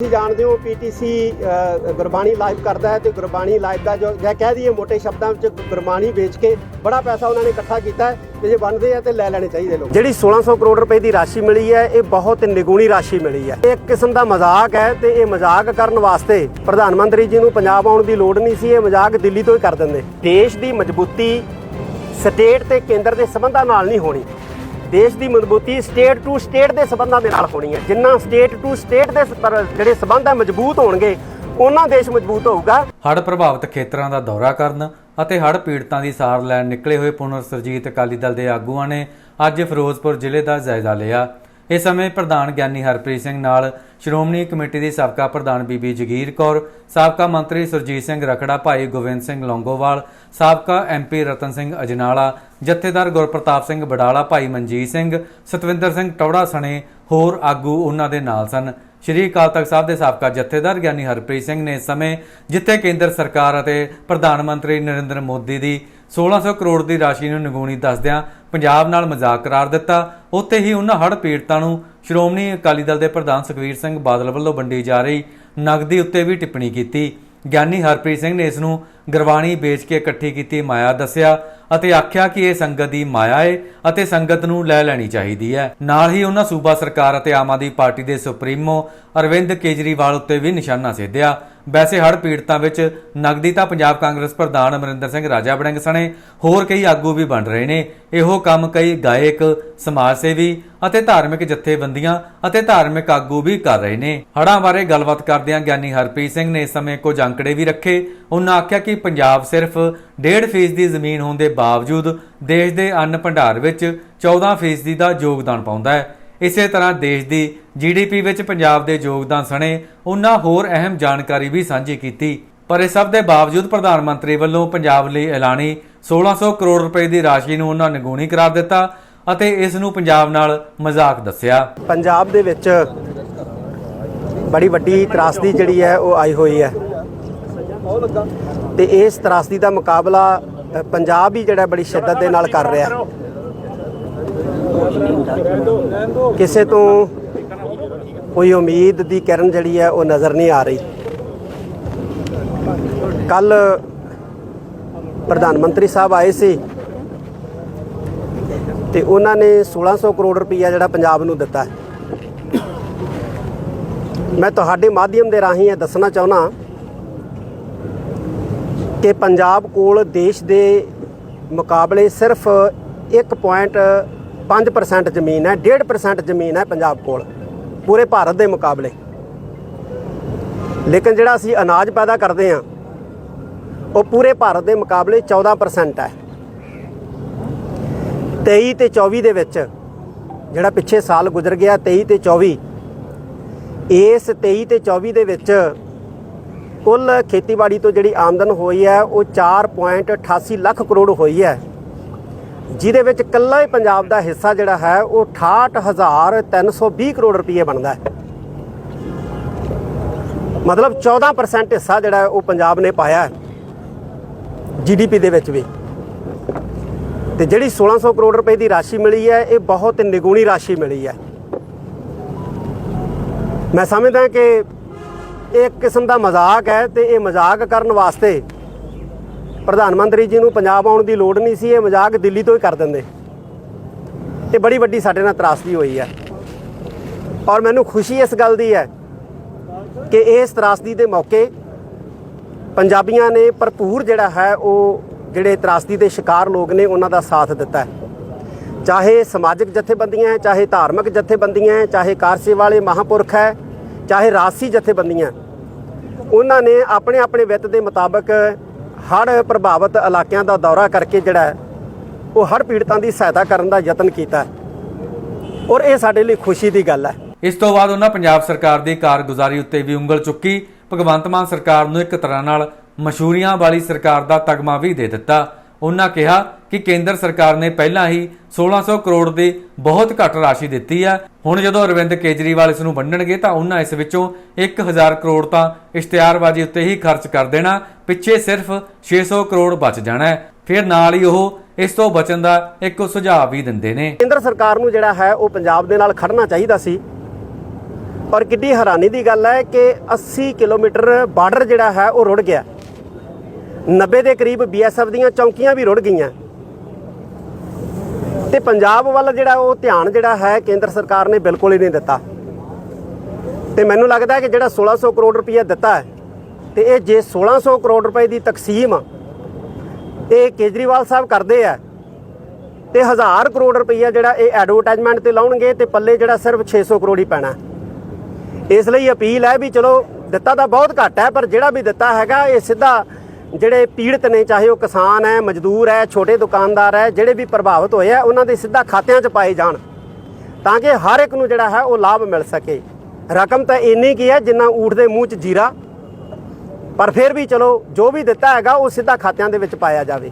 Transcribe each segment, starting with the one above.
ਤੁਸੀਂ ਜਾਣਦੇ ਹੋ ਪੀਟੀਸੀ ਗੁਰਬਾਣੀ ਲਾਈਵ ਕਰਦਾ ਹੈ ਤੇ ਗੁਰਬਾਣੀ ਲਾਈਵ ਦਾ ਜੋ ਜੇ ਕਹਿ ਦਈਏ ਮੋਟੇ ਸ਼ਬਦਾਂ ਵਿੱਚ ਗੁਰਬਾਣੀ ਵੇਚ ਕੇ ਬੜਾ ਪੈਸਾ ਉਹਨਾਂ ਨੇ ਇਕੱਠਾ ਕੀਤਾ ਹੈ ਤੇ ਜੇ ਬਣਦੇ ਆ ਤੇ ਲੈ ਲੈਣੇ ਚਾਹੀਦੇ ਲੋਕ। ਜਿਹੜੀ 1600 ਕਰੋੜ ਰੁਪਏ ਦੀ ਰਾਸ਼ੀ ਮਿਲੀ ਹੈ, ਇਹ ਬਹੁਤ ਨਿਗੂਣੀ ਰਾਸ਼ੀ ਮਿਲੀ ਹੈ। ਇਹ ਇੱਕ ਕਿਸਮ ਦਾ ਮਜ਼ਾਕ ਹੈ ਤੇ ਇਹ ਮਜ਼ਾਕ ਕਰਨ ਵਾਸਤੇ ਪ੍ਰਧਾਨ ਮੰਤਰੀ ਜੀ ਨੂੰ ਪੰਜਾਬ ਆਉਣ ਦੀ ਲੋੜ ਨਹੀਂ ਸੀ, ਇਹ ਮਜ਼ਾਕ ਦਿੱਲੀ ਤੋਂ ਹੀ ਕਰ ਦਿੰਦੇ। ਦੇਸ਼ ਦੀ ਮਜ਼ਬੂਤੀ ਸਟੇਟ ਤੇ ਕੇਂਦਰ ਦੇ ਸਬੰਧਾਂ ਨਾਲ ਨਹੀਂ ਹੋਣੀ। ਦੇਸ਼ ਦੀ ਮਜ਼ਬੂਤੀ ਸਟੇਟ ਟੂ ਸਟੇਟ ਦੇ ਸਬੰਧਾਂ ਦੇ ਨਾਲ ਹੋਣੀ ਹੈ। ਜਿੰਨਾ ਸਟੇਟ ਟੂ ਸਟੇਟ ਦੇ ਜਿਹੜੇ ਸਬੰਧ ਹੈ ਮਜ਼ਬੂਤ ਹੋਣਗੇ, ਉਹਨਾਂ ਦੇਸ਼ ਮਜ਼ਬੂਤ ਹੋਊਗਾ। ਹੜ੍ਹ ਪ੍ਰਭਾਵਿਤ ਖੇਤਰਾਂ ਦਾ ਦੌਰਾ ਕਰਨ ਅਤੇ ਹੜ੍ਹ ਪੀੜਤਾਂ ਦੀ ਸਾਰ ਲੈਣ ਨਿਕਲੇ ਹੋਏ ਪੁਨਰ ਸਰਜੀਤ ਅਕਾਲੀ ਦਲ ਦੇ ਆਗੂਆਂ ਨੇ ਅੱਜ ਫਿਰੋਜ਼ਪੁਰ ਜ਼ਿਲ੍ਹੇ ਦਾ ਜਾਇਜ਼ਾ ਲਿਆ। ਇਸ ਸਮੇਂ ਪ੍ਰਧਾਨ ਗਿਆਨੀ ਹਰਪ੍ਰੀਤ ਸਿੰਘ ਨਾਲ ਸ਼੍ਰੋਮਣੀ ਕਮੇਟੀ ਦੀ ਸਾਬਕਾ ਪ੍ਰਧਾਨ ਬੀਬੀ ਜਗੀਰ ਕੌਰ, ਸਾਬਕਾ ਮੰਤਰੀ ਸੁਰਜੀਤ ਸਿੰਘ ਰਖੜਾ, ਭਾਈ ਗੋਬਿੰਦ ਸਿੰਘ ਲੌਂਗੋਵਾਲ, ਸਾਬਕਾ ਐਮਪੀ ਰਤਨ ਸਿੰਘ ਅਜਨਾਲਾ, ਜਥੇਦਾਰ ਗੁਰਪ੍ਰਤਾਪ ਸਿੰਘ ਬਡਾਲਾ, ਭਾਈ ਮਨਜੀਤ ਸਿੰਘ, ਸਤਵਿੰਦਰ ਸਿੰਘ ਟੌੜਾ ਸਣੇ, ਹੋਰ ਆਗੂ ਉਹਨਾਂ ਦੇ ਨਾਲ ਸਨ। ਸ਼੍ਰੀ ਅਕਾਲ ਤਖਤ ਸਾਹਿਬ ਦੇ ਸਾਬਕਾ ਜਥੇਦਾਰ ਗਿਆਨੀ ਹਰਪ੍ਰੀਤ ਸਿੰਘ ਨੇ ਇਸ ਸਮੇਂ ਜਿੱਥੇ ਕੇਂਦਰ ਸਰਕਾਰ ਅਤੇ ਪ੍ਰਧਾਨ ਮੰਤਰੀ ਨਰਿੰਦਰ ਮੋਦੀ ਦੀ 1600 ਕਰੋੜ ਦੀ ਰਾਸ਼ੀ ਨੂੰ ਨਿਗੂਣੀ ਦੱਸਦਿਆਂ ਪੰਜਾਬ ਨਾਲ ਮਜ਼ਾਕ ਕਰਾਰ ਦਿੱਤਾ। ਉੱਥੇ ਹੀ ਉਹਨਾਂ ਹੜ੍ਹ ਪੀੜਤਾਂ ਨੂੰ ਸ਼੍ਰੋਮਣੀ ਅਕਾਲੀ ਦਲ ਦੇ ਪ੍ਰਧਾਨ ਸੁਖਵੀਰ ਸਿੰਘ ਬਾਦਲ ਵੱਲੋਂ ਵੰਡੀ ਜਾ ਰਹੀ ਨਗਦੀ ਉੱਤੇ ਵੀ ਟਿੱਪਣੀ ਕੀਤੀ। ਗਿਆਨੀ ਹਰਪ੍ਰੀਤ ਸਿੰਘ ਨੇ ਇਸ ਨੂੰ ਗੁਰਬਾਣੀ ਵੇਚ ਕੇ ਇਕੱਠੀ ਕੀਤੀ ਮਾਇਆ ਦੱਸਿਆ ਅਤੇ ਆਖਿਆ ਕਿ ਇਹ ਸੰਗਤ ਦੀ ਮਾਇਆ ਹੈ ਅਤੇ ਸੰਗਤ ਨੂੰ ਲੈ ਲੈਣੀ ਚਾਹੀਦੀ ਹੈ। ਨਾਲ ਹੀ ਉਹਨਾਂ ਸੂਬਾ ਸਰਕਾਰ ਅਤੇ ਆਮ ਆਦਮੀ ਪਾਰਟੀ ਦੇ ਸੁਪਰੀਮੋ ਅਰਵਿੰਦ ਕੇਜਰੀਵਾਲ ਉੱਤੇ ਵੀ ਨਿਸ਼ਾਨਾ ਸਾਧਿਆ। ਵੈਸੇ ਹੜ੍ਹ ਪੀੜਤਾਂ ਵਿੱਚ ਨਗਦੀ ਤਾਂ ਪੰਜਾਬ ਕਾਂਗਰਸ ਪ੍ਰਧਾਨ ਅਮਰਿੰਦਰ ਸਿੰਘ ਰਾਜਾ ਬੜਿੰਗ ਸਣੇ, ਹੋਰ ਕਈ ਆਗੂ ਵੀ ਬਣ ਰਹੇ ਨੇ। ਇਹੋ ਕੰਮ ਕਈ ਗਾਇਕ ਸਮਾਜ ਸੇਵੀ ਅਤੇ ਧਾਰਮਿਕ ਜਥੇਬੰਦੀਆਂ ਅਤੇ ਧਾਰਮਿਕ ਆਗੂ ਵੀ ਕਰ ਰਹੇ ਨੇ। ਹੜਾਂ ਬਾਰੇ ਗੱਲਬਾਤ ਕਰਦਿਆਂ ਗਿਆਨੀ ਹਰਪ੍ਰੀਤ ਸਿੰਘ ਨੇ ਇਸ ਸਮੇਂ ਕੁਝ ਅੰਕੜੇ ਵੀ ਰੱਖੇ। ਉਹਨਾਂ ਆਖਿਆ ਕਿ ਪੰਜਾਬ ਸਿਰਫ 1.5% ਦੀ ਜ਼ਮੀਨ ਹੋਣ ਦੇ ਬਾਵਜੂਦ ਦੇਸ਼ ਦੇ ਅੰਨ ਭੰਡਾਰ ਵਿੱਚ 14% ਦਾ ਯੋਗਦਾਨ ਪਾਉਂਦਾ ਹੈ। ਇਸੇ ਤਰ੍ਹਾਂ ਦੇਸ਼ ਦੀ ਜੀਡੀਪੀ ਵਿੱਚ ਪੰਜਾਬ ਦੇ ਯੋਗਦਾਨ ਸਣੇ ਉਹਨਾਂ ਹੋਰ ਅਹਿਮ ਜਾਣਕਾਰੀ ਵੀ ਸਾਂਝੀ ਕੀਤੀ। ਪਰ ਇਸ ਸਭ ਦੇ ਬਾਵਜੂਦ ਪ੍ਰਧਾਨ ਮੰਤਰੀ ਵੱਲੋਂ ਪੰਜਾਬ ਲਈ ਐਲਾਨੀ 1600 ਕਰੋੜ ਰੁਪਏ ਦੀ ਰਾਸ਼ੀ ਨੂੰ ਉਹਨਾਂ ਨਿਗੂਣੀ ਕਰਾਰ ਦਿੱਤਾ ਅਤੇ ਇਸ ਨੂੰ ਪੰਜਾਬ ਨਾਲ ਮਜ਼ਾਕ ਦੱਸਿਆ। ਪੰਜਾਬ ਦੇ ਵਿੱਚ ਬੜੀ ਵੱਡੀ ਤਰਾਸਦੀ ਜਿਹੜੀ ਹੈ ਉਹ ਆਈ ਹੋਈ ਹੈ। ਤੇ ਇਸ ਤਰਾਸਦੀ ਦਾ ਮੁਕਾਬਲਾ ਪੰਜਾਬ ਹੀ ਜਿਹੜਾ ਬੜੀ ਸ਼ਿੱਦਤ ਦੇ ਨਾਲ ਕਰ ਰਿਹਾ। ਕਿਸੇ ਤੋਂ ਕੋਈ ਉਮੀਦ ਦੀ ਕਿਰਨ ਜਿਹੜੀ ਹੈ, ਉਹ ਨਜ਼ਰ ਨਹੀਂ ਆ ਰਹੀ। ਕੱਲ ਪ੍ਰਧਾਨ ਮੰਤਰੀ ਸਾਹਿਬ ਆਏ ਸੀ ਤੇ ਉਹਨਾਂ ਨੇ 1600 ਕਰੋੜ ਰੁਪਈਆ ਜਿਹੜਾ ਪੰਜਾਬ ਨੂੰ ਦਿੱਤਾ ਹੈ। ਮੈਂ ਤੁਹਾਡੇ ਮਾਧਿਅਮ ਦੇ ਰਾਹੀਂ ਇਹ ਦੱਸਣਾ ਚਾਹੁੰਦਾ ਕਿ ਪੰਜਾਬ ਕੋਲ ਦੇਸ਼ ਦੇ ਮੁਕਾਬਲੇ ਸਿਰਫ 1.5% ਜ਼ਮੀਨ ਹੈ 1.5% ਜ਼ਮੀਨ ਹੈ ਪੰਜਾਬ ਕੋਲ, ਪੂਰੇ ਭਾਰਤ ਦੇ ਮੁਕਾਬਲੇ। ਲੇਕਿਨ ਜਿਹੜਾ ਅਸੀਂ ਅਨਾਜ ਪੈਦਾ ਕਰਦੇ ਹਾਂ, ਉਹ ਪੂਰੇ ਭਾਰਤ ਦੇ ਮੁਕਾਬਲੇ 14% ਹੈ। 23 ਤੇ 24 ਦੇ ਵਿੱਚ, ਜਿਹੜਾ ਪਿੱਛੇ ਸਾਲ ਗੁਜ਼ਰ ਗਿਆ 23 ਤੇ 24 ਇਸ 23 ਤੇ 24 ਦੇ ਵਿੱਚ ਕੁੱਲ ਖੇਤੀਬਾੜੀ ਤੋਂ ਜਿਹੜੀ ਆਮਦਨ ਹੋਈ ਹੈ, ਉਹ 4.88 ਲੱਖ ਕਰੋੜ ਹੋਈ ਹੈ। ਜਿਹਦੇ ਵਿੱਚ ਕੱਲਾ ਹੀ ਪੰਜਾਬ ਦਾ ਹਿੱਸਾ ਜਿਹੜਾ ਹੈ, ਉਹ 68320 ਕਰੋੜ ਰੁਪਏ ਬਣਦਾ ਹੈ। ਮਤਲਬ 14% ਹਿੱਸਾ ਜਿਹੜਾ ਉਹ ਪੰਜਾਬ ਨੇ ਪਾਇਆ ਹੈ ਜੀਡੀਪੀ ਦੇ ਵਿੱਚ ਵੀ। ਤੇ ਜਿਹੜੀ 1600 ਕਰੋੜ ਰੁਪਏ ਦੀ ਰਾਸ਼ੀ ਮਿਲੀ ਹੈ, ਇਹ ਬਹੁਤ ਨਿਗੂਣੀ ਰਾਸ਼ੀ ਮਿਲੀ ਹੈ। ਮੈਂ ਸਮਝਦਾ ਕਿ ਇਹ ਇੱਕ ਕਿਸਮ ਦਾ ਮਜ਼ਾਕ ਹੈ ਤੇ ਇਹ ਮਜ਼ਾਕ ਕਰਨ ਵਾਸਤੇ ਪ੍ਰਧਾਨ ਮੰਤਰੀ ਜੀ ਨੂੰ ਪੰਜਾਬ ਆਉਣ ਦੀ ਲੋੜ ਨਹੀਂ ਸੀ, ਇਹ ਮਜ਼ਾਕ ਦਿੱਲੀ ਤੋਂ ਹੀ ਕਰ ਦਿੰਦੇ। ਇਹ ਬੜੀ ਵੱਡੀ ਸਾਡੇ ਨਾਲ ਤਰਾਸਦੀ ਹੋਈ ਹੈ। ਔਰ ਮੈਨੂੰ ਖੁਸ਼ੀ ਇਸ ਗੱਲ ਦੀ ਹੈ ਕਿ ਇਸ ਤਰਾਸਦੀ ਦੇ ਮੌਕੇ ਪੰਜਾਬੀਆਂ ਨੇ ਭਰਪੂਰ ਜਿਹੜਾ ਹੈ, ਉਹ ਜਿਹੜੇ ਤਰਾਸਦੀ ਦੇ ਸ਼ਿਕਾਰ ਲੋਕ ਨੇ, ਉਹਨਾਂ ਦਾ ਸਾਥ ਦਿੱਤਾ ਹੈ। ਚਾਹੇ ਸਮਾਜਿਕ ਜਥੇਬੰਦੀਆਂ ਹੈ, ਚਾਹੇ ਧਾਰਮਿਕ ਜਥੇਬੰਦੀਆਂ ਹੈ, ਚਾਹੇ ਕਾਰਸੇ ਵਾਲੇ ਮਹਾਪੁਰਖ ਹੈ ਚਾਹੇ ਰਾਸੀ ਜਥੇਬੰਦੀਆਂ, ਉਹਨਾਂ ਨੇ ਆਪਣੇ ਆਪਣੇ ਵਿੱਤ ਦੇ ਮੁਤਾਬਕ ਹੜ੍ਹ ਪ੍ਰਭਾਵਿਤ ਇਲਾਕਿਆਂ ਦਾ ਦੌਰਾ ਕਰਕੇ ਜਿਹੜਾ ਉਹ ਹੜ੍ਹ ਪੀੜਤਾਂ ਦੀ ਸਹਾਇਤਾ ਕਰਨ ਦਾ ਯਤਨ ਕੀਤਾ ਔਰ ਇਹ ਸਾਡੇ ਲਈ ਖੁਸ਼ੀ ਦੀ ਗੱਲ ਹੈ। ਇਸ ਤੋਂ ਬਾਅਦ ਉਹਨਾਂ ਪੰਜਾਬ ਸਰਕਾਰ ਦੀ ਕਾਰਗੁਜ਼ਾਰੀ ਉੱਤੇ ਵੀ ਉਂਗਲ ਚੁੱਕੀ। ਭਗਵੰਤ ਮਾਨ ਸਰਕਾਰ ਨੂੰ ਇੱਕ ਤਰ੍ਹਾਂ ਨਾਲ ਮਸ਼ਹੂਰੀਆਂ ਵਾਲੀ ਸਰਕਾਰ ਦਾ ਤਗਮਾ ਵੀ ਦੇ ਦਿੱਤਾ। ਉਹਨਾਂ ਕਿਹਾ ਕਿ ਕੇਂਦਰ ਸਰਕਾਰ ਨੇ ਪਹਿਲਾਂ ਹੀ 1600 ਕਰੋੜ ਦੀ ਬਹੁਤ ਘੱਟ ਰਾਸ਼ੀ ਦਿੱਤੀ ਹੈ ਹੁਣ ਜਦੋਂ ਅਰਵਿੰਦ ਕੇਜਰੀਵਾਲ ਇਸ ਨੂੰ ਵੰਡਣਗੇ ਤਾਂ ਉਹਨਾਂ ਇਸ ਵਿੱਚੋਂ 1000 ਕਰੋੜ ਤਾਂ ਇਸ਼ਤਿਹਾਰਬਾਜ਼ੀ ਉੱਤੇ ਹੀ ਖਰਚ ਕਰ ਦੇਣਾ। ਪਿੱਛੇ ਸਿਰਫ 600 ਕਰੋੜ ਬਚ ਜਾਣਾ ਹੈ। ਫਿਰ ਨਾਲ ਹੀ ਉਹ ਇਸ ਤੋਂ ਬਚਣ ਦਾ ਇੱਕ ਸੁਝਾਅ ਵੀ ਦਿੰਦੇ ਨੇ। ਕੇਂਦਰ ਸਰਕਾਰ ਨੂੰ ਜਿਹੜਾ ਹੈ ਉਹ ਪੰਜਾਬ ਦੇ ਨਾਲ ਖੜਨਾ ਚਾਹੀਦਾ ਸੀ। ਔਰ ਕਿੱਡੀ ਹੈਰਾਨੀ ਦੀ ਗੱਲ ਹੈ ਕਿ 80 ਕਿਲੋਮੀਟਰ ਬਾਰਡਰ ਜਿਹੜਾ ਹੈ ਉਹ ਰੁੜ ਗਿਆ। 90 ਦੇ ਕਰੀਬ ਬੀਐਸਐਫ ਦੀਆਂ ਚੌਂਕੀਆਂ ਵੀ ਰੁੜ ਗਈਆਂ। ਤੇ ਪੰਜਾਬ ਵੱਲ ਜਿਹੜਾ ਉਹ ਧਿਆਨ ਜਿਹੜਾ ਹੈ, ਕੇਂਦਰ ਸਰਕਾਰ ਨੇ ਬਿਲਕੁਲ ਹੀ ਨਹੀਂ ਦਿੱਤਾ। ਤੇ ਮੈਨੂੰ ਲੱਗਦਾ ਹੈ ਕਿ ਜਿਹੜਾ 1600 ਕਰੋੜ ਰੁਪਏ ਦਿੱਤਾ ਹੈ, ਤੇ ਇਹ ਜੇ 1600 ਕਰੋੜ ਰੁਪਏ ਦੀ ਤਕਸੀਮ ਇਹ ਕੇਜਰੀਵਾਲ ਸਾਹਿਬ ਕਰਦੇ ਆ, ਤੇ 1000 ਕਰੋੜ ਰੁਪਈਆ ਜਿਹੜਾ ਇਹ ਐਡਵਰਟਾਈਜ਼ਮੈਂਟ ਤੇ ਲਾਉਣਗੇ ਤੇ ਪੱਲੇ ਜਿਹੜਾ ਸਿਰਫ 600 ਕਰੋੜ ਹੀ ਪੈਣਾ ਇਸ ਲਈ ਅਪੀਲ ਹੈ ਵੀ ਚਲੋ ਦਿੱਤਾ ਤਾਂ ਬਹੁਤ ਘੱਟ ਹੈ, ਪਰ ਜਿਹੜਾ ਵੀ ਦਿੱਤਾ ਹੈਗਾ, ਇਹ ਸਿੱਧਾ ਜਿਹੜੇ ਪੀੜਤ ਨੇ, ਚਾਹੇ ਉਹ ਕਿਸਾਨ ਹੈ, ਮਜ਼ਦੂਰ ਹੈ, ਛੋਟੇ ਦੁਕਾਨਦਾਰ ਹੈ, ਜਿਹੜੇ ਵੀ ਪ੍ਰਭਾਵਿਤ ਹੋਏ ਆ, ਉਹਨਾਂ ਦੇ ਸਿੱਧਾ ਖਾਤਿਆਂ 'ਚ ਪਾਏ ਜਾਣ ਤਾਂ ਕਿ ਹਰ ਇੱਕ ਨੂੰ ਜਿਹੜਾ ਹੈ, ਉਹ ਲਾਭ ਮਿਲ ਸਕੇ। ਰਕਮ ਤਾਂ ਇੰਨੀ ਕੀ ਹੈ ਜਿੰਨਾ ਊਠ ਦੇ ਮੂੰਹ 'ਚ ਜੀਰਾ। ਪਰ ਫਿਰ ਵੀ ਚਲੋ, ਜੋ ਵੀ ਦਿੱਤਾ ਹੈਗਾ, ਉਹ ਸਿੱਧਾ ਖਾਤਿਆਂ ਦੇ ਵਿੱਚ ਪਾਇਆ ਜਾਵੇ।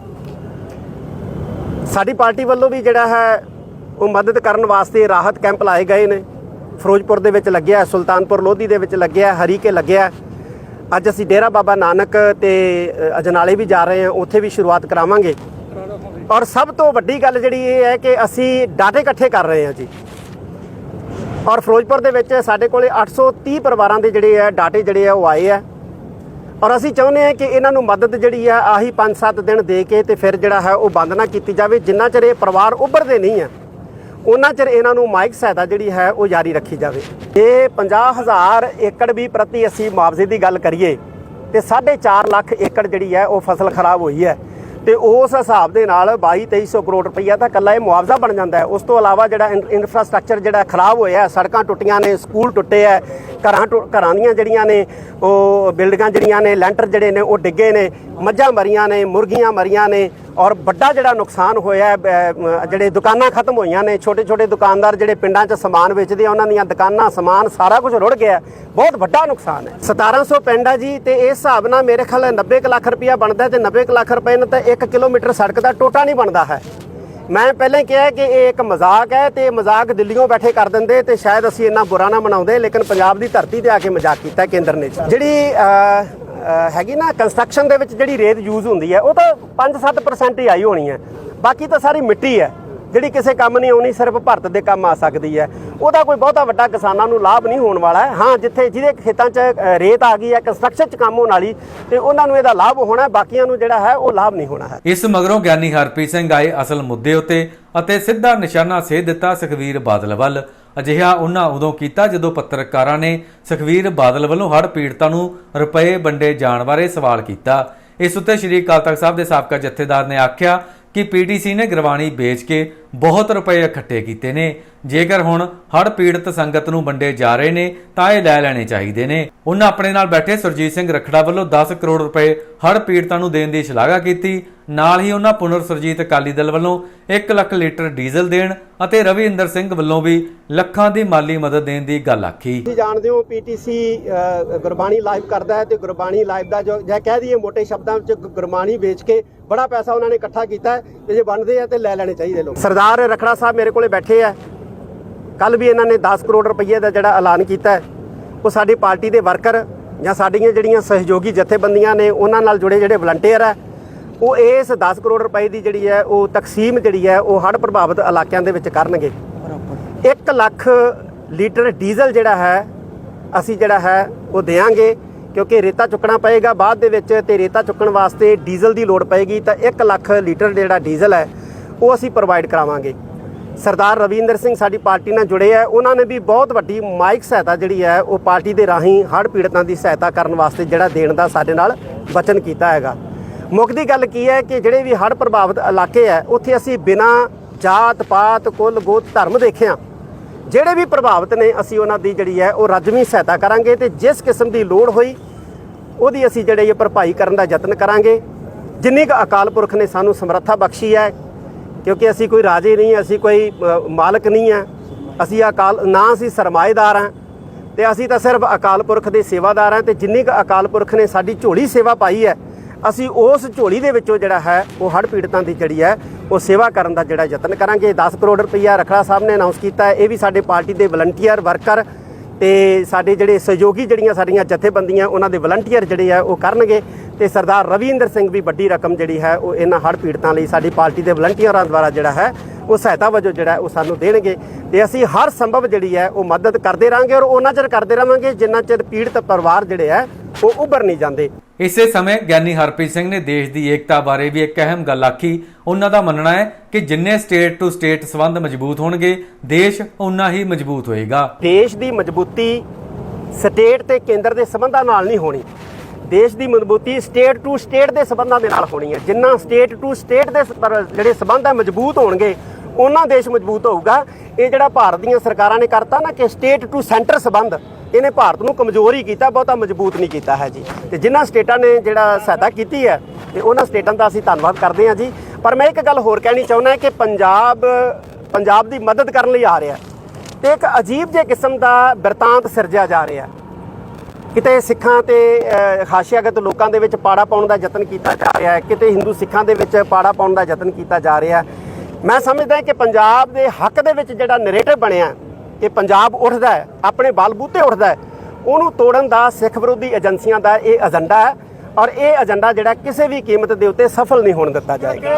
ਸਾਡੀ ਪਾਰਟੀ ਵੱਲੋਂ ਵੀ ਜਿਹੜਾ ਹੈ, ਉਹ ਮਦਦ ਕਰਨ ਵਾਸਤੇ ਰਾਹਤ ਕੈਂਪ ਲਾਏ ਗਏ ਨੇ। ਫਿਰੋਜ਼ਪੁਰ ਦੇ ਵਿੱਚ ਲੱਗਿਆ ਸੁਲਤਾਨਪੁਰ ਲੋਧੀ ਦੇ ਵਿੱਚ ਲੱਗਿਆ ਹਰੀਕੇ ਲੱਗਿਆ ਅੱਜ ਅਸੀਂ ਡੇਰਾ ਬਾਬਾ ਨਾਨਕ ਤੇ ਅਜਨਾਲੇ ਵੀ ਜਾ ਰਹੇ ਹਾਂ, ਉੱਥੇ ਵੀ ਸ਼ੁਰੂਆਤ ਕਰਾਵਾਂਗੇ। ਔਰ ਸਭ ਤੋਂ ਵੱਡੀ ਗੱਲ ਜਿਹੜੀ ਇਹ ਹੈ ਕਿ ਅਸੀਂ ਡਾਟੇ ਇਕੱਠੇ ਕਰ ਰਹੇ ਹਾਂ ਜੀ। ਔਰ ਫਿਰੋਜ਼ਪੁਰ ਦੇ ਵਿੱਚ ਸਾਡੇ ਕੋਲੇ 830 ਪਰਿਵਾਰਾਂ ਦੇ ਜਿਹੜੇ ਆ, ਡਾਟੇ ਜਿਹੜੇ ਆ, ਉਹ ਆਏ ਆ। ਔਰ ਅਸੀਂ ਚਾਹੁੰਦੇ ਹਾਂ ਕਿ ਇਹਨਾਂ ਨੂੰ ਮਦਦ ਜਿਹੜੀ ਆ, ਆਹੀ 5-7 ਦਿਨ ਦੇ ਕੇ ਤੇ ਫਿਰ ਜਿਹੜਾ ਹੈ ਉਹ ਬੰਦ ਨਾ ਕੀਤੀ ਜਾਵੇ, ਜਿੰਨਾ ਚਿਰ ਇਹ ਪਰਿਵਾਰ ਉੱਭਰਦੇ ਨਹੀਂ ਆ। ਉਹਨਾਂ ਚਿਰ ਇਹਨਾਂ ਨੂੰ ਮਾਈਕ ਸਹਾਇਤਾ ਜਿਹੜੀ ਹੈ ਉਹ ਜਾਰੀ ਰੱਖੀ ਜਾਵੇ। ਇਹ 50000 ਏਕੜ ਵੀ ਪ੍ਰਤੀ ਅਸੀਂ ਮੁਆਵਜ਼ੇ ਦੀ ਗੱਲ ਕਰੀਏ ਤੇ 4.5 ਲੱਖ ਏਕੜ ਜਿਹੜੀ ਹੈ ਉਹ ਫਸਲ ਖਰਾਬ ਹੋਈ ਹੈ। ਤੇ ਉਸ ਹਿਸਾਬ ਦੇ ਨਾਲ 22-2300 ਕਰੋੜ ਰੁਪਈਆ ਤਾਂ ਕੱਲਾ ਇਹ ਮੁਆਵਜ਼ਾ ਬਣ ਜਾਂਦਾ ਹੈ। ਉਸ ਤੋਂ ਇਲਾਵਾ ਜਿਹੜਾ ਇਨ- ਇਨਫਰਾਸਟ੍ਰਕਚਰ ਜਿਹੜਾ ਖਰਾਬ ਹੋਇਆ ਸੜਕਾਂ ਟੁੱਟੀਆਂ ਨੇ, ਸਕੂਲ ਟੁੱਟੇ ਹੈ, ਘਰਾਂ ਟੁ- ਘਰਾਂ ਦੀਆਂ ਜਿਹੜੀਆਂ ਨੇ, ਉਹ ਬਿਲਡਿੰਗਾਂ ਜਿਹੜੀਆਂ ਨੇ, ਲੈਂਟਰ ਜਿਹੜੇ ਨੇ ਉਹ ਡਿੱਗੇ ਨੇ ਮੱਝਾਂ ਮਰੀਆਂ ਨੇ, ਮੁਰਗੀਆਂ ਮਰੀਆਂ ਨੇ ਔਰ ਵੱਡਾ ਜਿਹੜਾ ਨੁਕਸਾਨ ਹੋਇਆ ਜਿਹੜੇ ਦੁਕਾਨਾਂ ਖਤਮ ਹੋਈਆਂ ਨੇ ਛੋਟੇ ਛੋਟੇ ਦੁਕਾਨਦਾਰ ਜਿਹੜੇ ਪਿੰਡਾਂ 'ਚ ਸਮਾਨ ਵੇਚਦੇ ਆ, ਉਹਨਾਂ ਦੀਆਂ ਦੁਕਾਨਾਂ, ਸਮਾਨ ਸਾਰਾ ਕੁਝ ਰੁੜ ਗਿਆ ਬਹੁਤ ਵੱਡਾ ਨੁਕਸਾਨ ਹੈ। 1700 ਪਿੰਡ ਆ ਜੀ ਤੇ ਇਸ ਹਿਸਾਬ ਨਾਲ ਮੇਰੇ ਖਿਆਲ 90 ਕੁ ਲੱਖ ਰੁਪਇਆ ਬਣਦਾ ਹੈ ਤੇ 90 ਕੁ ਲੱਖ ਰੁਪਏ ਨਾਲ ਤਾਂ 1 ਕਿਲੋਮੀਟਰ ਸੜਕ ਦਾ ਟੋਟਾ ਨਹੀਂ ਬਣਦਾ ਹੈ। ਮੈਂ ਪਹਿਲਾਂ ਕਿਹਾ ਕਿ ਇਹ ਇੱਕ ਮਜ਼ਾਕ ਹੈ ਤੇ ਮਜ਼ਾਕ ਦਿੱਲੀੋਂ ਬੈਠੇ ਕਰ ਦਿੰਦੇ ਤੇ ਸ਼ਾਇਦ ਅਸੀਂ ਇੰਨਾ ਬੁਰਾ ਨਾ ਮਨਾਉਂਦੇ, ਲੇਕਿਨ ਪੰਜਾਬ ਦੀ ਧਰਤੀ ਤੇ ਆ ਕੇ ਮਜ਼ਾਕ ਕੀਤਾ ਕੇਂਦਰ ਨੇ। ਜਿਹੜੀ ਹੈਗੀ ਨਾ ਕੰਸਟਰਕਸ਼ਨ ਦੇ ਵਿੱਚ ਜਿਹੜੀ ਰੇਤ ਯੂਜ਼ ਹੁੰਦੀ ਹੈ, ਉਹ ਤਾਂ 5-7% ਹੀ ਆਈ ਹੋਣੀ ਹੈ। ਬਾਕੀ ਤਾਂ ਸਾਰੀ ਮਿੱਟੀ ਹੈ, ਜਿਹੜੀ ਕਿਸੇ ਕੰਮ ਨਹੀਂ ਆਉਣੀ, ਸਿਰਫ ਭਾਰਤ ਦੇ ਕੰਮ ਆ ਸਕਦੀ ਹੈ। ਉਹਦਾ ਕੋਈ ਬਹੁਤਾ ਵੱਡਾ ਕਿਸਾਨਾਂ ਨੂੰ ਲਾਭ ਨਹੀਂ ਹੋਣ ਵਾਲਾ ਹੈ। ਹਾਂ, ਜਿੱਥੇ ਜਿਹਦੇ ਖੇਤਾਂ 'ਚ ਰੇਤ ਆ ਗਈ ਹੈ ਕੰਸਟਰਕਸ਼ਨ 'ਚ ਕੰਮ ਹੋਣ ਵਾਲੀ, ਤੇ ਉਹਨਾਂ ਨੂੰ ਇਹਦਾ ਲਾਭ ਹੋਣਾ ਬਾਕੀਆਂ ਨੂੰ ਜਿਹੜਾ ਹੈ, ਉਹ ਲਾਭ ਨਹੀਂ ਹੋਣਾ ਹੈ। ਇਸ ਮਗਰੋਂ ਗਿਆਨੀ ਹਰਪ੍ਰੀਤ ਸਿੰਘ ਆਏ ਅਸਲ ਮੁੱਦੇ ਉੱਤੇ ਅਤੇ ਸਿੱਧਾ ਨਿਸ਼ਾਨਾ ਸੇ ਦਿੱਤਾ ਸੁਖਵੀਰ ਬਾਦਲ ਵੱਲ। ਅਜਿਹਾ ਉਹਨਾਂ ਉਦੋਂ ਕੀਤਾ ਜਦੋਂ ਪੱਤਰਕਾਰਾਂ ਨੇ ਸੁਖਵੀਰ ਬਾਦਲ ਵੱਲੋਂ ਹੜ੍ਹ ਪੀੜਤਾਂ ਨੂੰ ਰੁਪਏ ਵੰਡੇ ਜਾਣ ਬਾਰੇ ਸਵਾਲ ਕੀਤਾ। ਇਸ ਉੱਤੇ ਸ਼੍ਰੀ ਅਕਾਲ ਤਖਤ ਸਾਹਿਬ ਦੇ ਸਾਬਕਾ ਜਥੇਦਾਰ ਨੇ ਆਖਿਆ ਕਿ ਪੀਟੀਸੀ ਨੇ ਗਰਵਾਣੀ ਵੇਚ ਕੇ ਬਹੁਤ ਰੁਪਏ ਇਕੱਠੇ ਕੀਤੇ ਨੇ। ਜੇਕਰ ਹੁਣ ਹੜ੍ਹ ਪੀੜਤ ਸੰਗਤ ਨੂੰ ਵੰਡੇ ਜਾ ਰਹੇ ਨੇ ਤਾਂ ਇਹ ਲੈ ਲੈਣੇ ਚਾਹੀਦੇ ਨੇ। ਉਹਨਾਂ ਆਪਣੇ ਨਾਲ ਬੈਠੇ ਸੁਰਜੀਤ ਸਿੰਘ ਰਖੜਾ ਵੱਲੋਂ 10 ਕਰੋੜ ਰੁਪਏ ਹੜ੍ਹ ਪੀੜਤਾਂ ਨੂੰ ਦੇਣ ਦੀ ਸ਼ਲਾਘਾ ਕੀਤੀ। ਨਾਲ ਹੀ ਉਹਨਾਂ ਪੁਨਰ ਸੁਰਜੀਤ ਅਕਾਲੀ ਦਲ ਵੱਲੋਂ 1 ਲੱਖ ਲੀਟਰ ਡੀਜ਼ਲ ਦੇਣ ਅਤੇ ਰਵਿੰਦਰ ਸਿੰਘ ਵੱਲੋਂ ਵੀ ਲੱਖਾਂ ਦੀ ਮਾਲੀ ਮਦਦ ਦੇਣ ਦੀ ਗੱਲ ਆਖੀ। ਤੁਸੀਂ ਜਾਣਦੇ ਹੋ ਪੀਟੀਸੀ ਗੁਰਬਾਣੀ ਲਾਈਵ ਕਰਦਾ ਹੈ ਤੇ ਗੁਰਬਾਣੀ ਲਾਈਵ ਦਾ ਜੋ ਜੇ ਕਹਿ ਦਈਏ ਮੋٹے ਸ਼ਬਦਾਂ ਵਿੱਚ ਗੁਰਬਾਣੀ ਵੇਚ ਕੇ ਬੜਾ ਪੈਸਾ ਉਹਨਾਂ ਨੇ ਇਕੱਠਾ ਕੀਤਾ ਹੈ ਤੇ ਜੇ ਬਣਦੇ ਆ ਤੇ ਲੈ ਲੈਣੇ ਚਾਹੀਦੇ ਲੋਕ। ਸਰਦਾਰ ਰਖੜਾ ਸਾਹਿਬ ਮੇਰੇ ਕੋਲੇ ਬੈਠੇ ਆ। ਕੱਲ ਵੀ ਇਹਨਾਂ ਨੇ 10 ਕਰੋੜ ਰੁਪਏ ਦਾ ਜਿਹੜਾ ਐਲਾਨ ਕੀਤਾ ਹੈ ਉਹ ਸਾਡੀ ਪਾਰਟੀ ਦੇ ਵਰਕਰ ਜਾਂ ਸਾਡੀਆਂ ਜਿਹੜੀਆਂ ਸਹਿਯੋਗੀ ਜਥੇਬੰਦੀਆਂ ਨੇ ਉਹਨਾਂ ਨਾਲ ਜੁੜੇ ਜਿਹੜੇ ਵਲੰਟੀਅਰ ਹੈ ਉਹ ਇਸ 10 ਕਰੋੜ ਰੁਪਏ ਦੀ ਜਿਹੜੀ ਹੈ ਉਹ ਤਕਸੀਮ ਜਿਹੜੀ ਹੈ ਉਹ ਹੜ੍ਹ ਪ੍ਰਭਾਵਿਤ ਇਲਾਕਿਆਂ ਦੇ ਵਿੱਚ ਕਰਨਗੇ। 1 ਲੱਖ ਲੀਟਰ ਡੀਜ਼ਲ ਜਿਹੜਾ ਹੈ ਅਸੀਂ ਜਿਹੜਾ ਹੈ ਉਹ ਦੇਾਂਗੇ ਕਿਉਂਕਿ ਰੇਤਾ ਚੁੱਕਣਾ ਪਏਗਾ। ਬਾਅਦ ਦੇ ਵਿੱਚ ਤੇ ਰੇਤਾ ਚੁੱਕਣ ਵਾਸਤੇ ਡੀਜ਼ਲ ਦੀ ਲੋੜ ਪਏਗੀ ਤਾਂ 1 ਲੱਖ ਲੀਟਰ ਜਿਹੜਾ ਡੀਜ਼ਲ ਹੈ ਉਹ ਅਸੀਂ ਪ੍ਰੋਵਾਈਡ ਕਰਾਵਾਂਗੇ। ਸਰਦਾਰ ਰਵਿੰਦਰ ਸਿੰਘ ਸਾਡੀ ਪਾਰਟੀ ਨਾਲ ਜੁੜੇ ਆ, ਉਹਨਾਂ ਨੇ ਵੀ ਬਹੁਤ ਵੱਡੀ ਮਾਈਕ ਸਹਾਇਤਾ ਜਿਹੜੀ ਹੈ, ਉਹ ਪਾਰਟੀ ਦੇ ਰਾਹੀਂ ਹੜ੍ਹ ਪੀੜਤਾਂ ਦੀ ਸਹਾਇਤਾ ਕਰਨ ਵਾਸਤੇ ਜਿਹੜਾ ਦੇਣ ਦਾ ਸਾਡੇ ਨਾਲ ਵਚਨ ਕੀਤਾ ਹੈਗਾ। ਮੁੱਖ ਦੀ ਗੱਲ ਕੀ ਹੈ ਕਿ ਜਿਹੜੇ ਵੀ ਹੜ੍ਹ ਪ੍ਰਭਾਵਿਤ ਇਲਾਕੇ ਹੈ ਉੱਥੇ ਅਸੀਂ ਬਿਨਾਂ ਜਾਤ, ਪਾਤ, ਕੁੱਲ, ਗੋਤ, ਧਰਮ ਦੇਖਿਆ ਜਿਹੜੇ ਵੀ ਪ੍ਰਭਾਵਿਤ ਨੇ, ਅਸੀਂ ਉਹਨਾਂ ਦੀ ਜਿਹੜੀ ਹੈ, ਉਹ ਰਜਮੀ ਸਹਾਇਤਾ ਕਰਾਂਗੇ ਤੇ ਜਿਸ ਕਿਸਮ ਦੀ ਲੋੜ ਹੋਈ, ਉਹਦੀ ਅਸੀਂ ਜਿਹੜੇ ਇਹ ਭਰਪਾਈ ਕਰਨ ਦਾ ਯਤਨ ਕਰਾਂਗੇ। ਜਿੰਨੀ ਕੁ ਅਕਾਲ ਪੁਰਖ ਨੇ ਸਾਨੂੰ ਸਮਰੱਥਾ ਬਖਸ਼ੀ ਹੈ ਕਿਉਂਕਿ ਅਸੀਂ ਕੋਈ ਰਾਜੇ ਨਹੀਂ ਅਸੀਂ ਕੋਈ ਮਾਲਕ ਨਹੀਂ ਆ ਅਸੀਂ ਅਕਾਲ, ਨਾ ਅਸੀਂ ਸਰਮਾਏਦਾਰ ਹਾਂ। ਤੇ ਅਸੀਂ ਤਾਂ ਸਿਰਫ ਅਕਾਲ ਪੁਰਖ ਦੇ ਸੇਵਾਦਾਰ ਹਾਂ ਤੇ ਜਿੰਨੀ ਕੁ ਅਕਾਲ ਪੁਰਖ ਨੇ ਸਾਡੀ ਝੋਲੀ ਸੇਵਾ ਪਾਈ ਹੈ, ਅਸੀਂ ਉਸ ਝੋਲੀ ਦੇ ਵਿੱਚੋਂ ਜਿਹੜਾ ਹੈ, ਉਹ ਹੜ੍ਹ ਪੀੜਤਾਂ ਦੀ ਜਿਹੜੀ ਹੈ, ਉਹ ਸੇਵਾ ਕਰਨ ਦਾ ਜਿਹੜਾ ਯਤਨ ਕਰਾਂਗੇ। 10 ਕਰੋੜ ਰੁਪਈਆ ਰਖੜਾ ਸਾਹਿਬ ਨੇ ਅਨਾਉਂਸ ਕੀਤਾ ਹੈ, ਇਹ ਵੀ ਸਾਡੇ ਪਾਰਟੀ ਦੇ ਵਲੰਟੀਅਰ ਵਰਕਰ ਤੇ ਸਾਡੇ ਜਿਹੜੇ ਸਹਿਯੋਗੀ ਜਿਹੜੀਆਂ ਸਾਡੀਆਂ ਜਥੇਬੰਦੀਆਂ, ਉਹਨਾਂ ਦੇ ਵਲੰਟੀਅਰ ਜਿਹੜੇ ਆ ਉਹ ਕਰਨਗੇ। ਤੇ ਸਰਦਾਰ ਰਵਿੰਦਰ ਸਿੰਘ ਵੀ ਵੱਡੀ ਰਕਮ ਜਿਹੜੀ ਹੈ ਉਹ ਇਹਨਾਂ ਹੜ੍ਹ ਪੀੜਤਾਂ ਲਈ ਸਾਡੀ ਪਾਰਟੀ ਦੇ ਵਲੰਟੀਅਰਾਂ ਦੁਆਰਾ ਜਿਹੜਾ ਹੈ ਉਹ ਸਹਾਇਤਾ ਵਜੋਂ ਜਿਹੜਾ ਉਹ ਸਾਨੂੰ ਦੇਣਗੇ। ਤੇ ਅਸੀਂ ਹਰ ਸੰਭਵ ਜਿਹੜੀ ਹੈ ਉਹ ਮਦਦ ਕਰਦੇ ਰਾਂਗੇ ਔਰ ਉਹਨਾਂ ਚਿਰ ਕਰਦੇ ਰਵਾਂਗੇ ਜਿੰਨਾ ਚਿਰ ਪੀੜਤ ਪਰਿਵਾਰ ਜਿਹੜੇ ਹੈ ਉਹ ਉੱਭਰ ਨਹੀਂ ਜਾਂਦੇ। ਇਸੇ ਸਮੇਂ ਗਿਆਨੀ ਹਰਪ੍ਰੀਤ ਸਿੰਘ ਨੇ ਦੇਸ਼ ਦੀ ਏਕਤਾ ਬਾਰੇ ਵੀ ਇੱਕ ਅਹਿਮ ਗੱਲ ਆਖੀ। ਉਹਨਾਂ ਦਾ ਮੰਨਣਾ ਹੈ ਕਿ ਜਿੰਨੇ ਸਟੇਟ ਟੂ ਸਟੇਟ ਸੰਬੰਧ ਮਜ਼ਬੂਤ ਹੋਣਗੇ ਦੇਸ਼ ਉਨਾ ਹੀ ਮਜ਼ਬੂਤ ਹੋਏਗਾ। ਦੇਸ਼ ਦੀ ਮਜ਼ਬੂਤੀ ਸਟੇਟ ਤੇ ਕੇਂਦਰ ਦੇ ਸਬੰਧਾਂ ਨਾਲ ਨਹੀਂ ਹੋਣੀ। ਦੇਸ਼ ਦੀ ਮਜ਼ਬੂਤੀ ਸਟੇਟ ਟੂ ਸਟੇਟ ਦੇ ਸਬੰਧਾਂ ਦੇ ਨਾਲ ਹੋਣੀ ਹੈ। ਜਿੰਨਾ ਸਟੇਟ ਟੂ ਸਟੇਟ ਦੇ ਜਿਹੜੇ ਸਬੰਧ ਹੈ ਮਜ਼ਬੂਤ ਹੋਣਗੇ, ਉਹਨਾਂ ਦੇਸ਼ ਮਜ਼ਬੂਤ ਹੋਊਗਾ। ਇਹ ਜਿਹੜਾ ਭਾਰਤ ਦੀਆਂ ਸਰਕਾਰਾਂ ਨੇ ਕਰਤਾ ਨਾ ਕਿ ਸਟੇਟ ਟੂ ਸੈਂਟਰ ਸਬੰਧ, ਇਹਨੇ ਭਾਰਤ ਨੂੰ ਕਮਜ਼ੋਰ ਹੀ ਕੀਤਾ, ਬਹੁਤਾ ਮਜ਼ਬੂਤ ਨਹੀਂ ਕੀਤਾ ਹੈ ਜੀ। ਤੇ ਜਿਨ੍ਹਾਂ ਸਟੇਟਾਂ ਨੇ ਜਿਹੜਾ ਸਹਾਇਤਾ ਕੀਤੀ ਹੈ, ਤੇ ਉਹਨਾਂ ਸਟੇਟਾਂ ਦਾ ਅਸੀਂ ਧੰਨਵਾਦ ਕਰਦੇ ਹਾਂ ਜੀ। ਪਰ ਮੈਂ ਇੱਕ ਗੱਲ ਹੋਰ ਕਹਿਣੀ ਚਾਹੁੰਦਾ ਕਿ ਪੰਜਾਬ ਪੰਜਾਬ ਦੀ ਮਦਦ ਕਰਨ ਲਈ ਆ ਰਿਹਾ। ਤੇ ਇੱਕ ਅਜੀਬ ਜਿਹੇ ਕਿਸਮ ਦਾ ਬਿਰਤਾਂਤ ਸਿਰਜਿਆ ਜਾ ਰਿਹਾ। ਕਿਤੇ ਸਿੱਖਾਂ ਤੇ ਅਹ, ਲੋਕਾਂ ਦੇ ਵਿੱਚ ਪਾੜਾ ਪਾਉਣ ਦਾ ਯਤਨ ਕੀਤਾ ਜਾ ਰਿਹਾ ਹੈ ਕਿਤੇ ਹਿੰਦੂ ਸਿੱਖਾਂ ਦੇ ਵਿੱਚ ਪਾੜਾ ਪਾਉਣ ਦਾ ਯਤਨ ਕੀਤਾ ਜਾ ਰਿਹਾ ਮੈਂ ਸਮਝਦਾ ਕਿ ਪੰਜਾਬ ਦੇ ਹੱਕ ਦੇ ਵਿੱਚ ਜਿਹੜਾ ਨੈਰੇਟਿਵ ਬਣਿਆ ਕਿ ਪੰਜਾਬ ਉੱਠਦਾ ਹੈ ਆਪਣੇ ਬਲਬੂਤੇ ਉੱਠਦਾ ਹੈ ਉਹਨੂੰ ਤੋੜਨ ਦਾ ਸਿੱਖ ਵਿਰੋਧੀ ਏਜੰਸੀਆਂ ਦਾ ਇਹ ਏਜੰਡਾ ਹੈ ਔਰ ਇਹ ਏਜੰਡਾ ਜਿਹੜਾ ਕਿਸੇ ਵੀ ਕੀਮਤ ਦੇ ਉੱਤੇ ਸਫਲ ਨਹੀਂ ਹੋਣ ਦਿੱਤਾ ਜਾਏਗਾ।